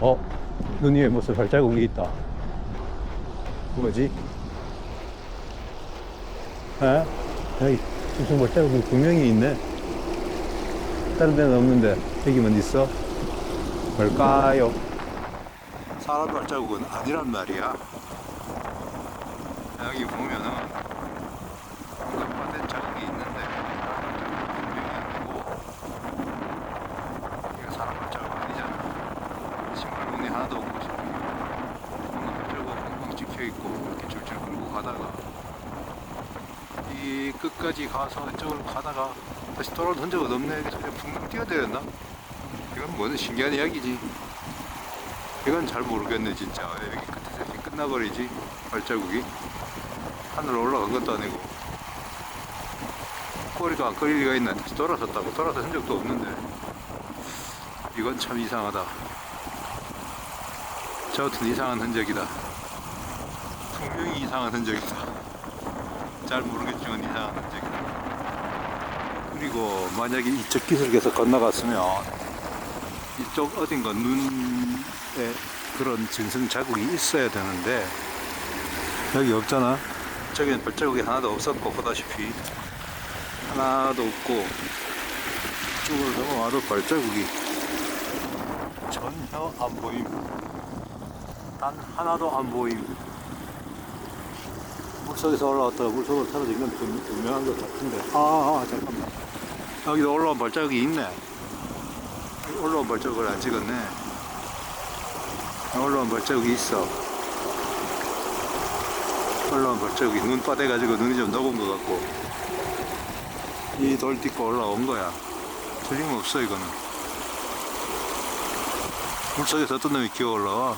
어? 눈 위에 무슨 발자국이 있다. 뭐지? 에? 여기 무슨 발자국이 분명히 있네. 다른 데는 없는데 여기만 있어? 뭘까요? 사람 발자국은 아니란 말이야. 여기 보면은 깜빡된 자국이 있는데 분명히 아니고 이거 사람 발자국 신발문이 하나도 없고 방금 발자국 뻥뻥 찍혀 있고 이렇게 줄줄 끌고 가다가 이 끝까지 가서 이쪽으로 가다가 다시 돌아온 흔적은 없네. 여기서 그냥 풍경 뛰어내렸나? 이건 뭐는 신기한 이야기지. 이건 잘 모르겠네 진짜. 왜 여기 끝에서 이렇게 끝나버리지? 발자국이 하늘로 올라간 것도 아니고 꼬리가 안 꺼릴 리가 있나? 다시 돌아섰다고 돌아서 흔적도 없는데 이건 참 이상하다. 저 같은 이상한 흔적이다. 분명히 이상한 흔적이다. 잘 모르겠지만 이상한 흔적이다. 그리고 만약에 이쪽 기슭에서 건너갔으면 이쪽 어딘가 눈에 그런 증상 자국이 있어야 되는데 여기 없잖아. 저기는 발자국이 하나도 없었고 보다시피 하나도 없고 이쪽으로 넘어와도 발자국이 전혀 안 보임. 단 하나도 안 보임. 물속에서 올라왔다가 물속으로 사라진 건 분- 분명한 것 같은데. 아, 아, 잠깐만. 여기도 올라온 발자국이 있네. 올라온 발자국을 안 찍었네. 올라온 발자국이 있어. 올라온 발자국이 눈 빠대가지고 눈이 좀 녹은 것 같고. 이 돌 딛고 올라온 거야. 틀림없어, 이거는. 물속에서 어떤 놈이 기어 올라와.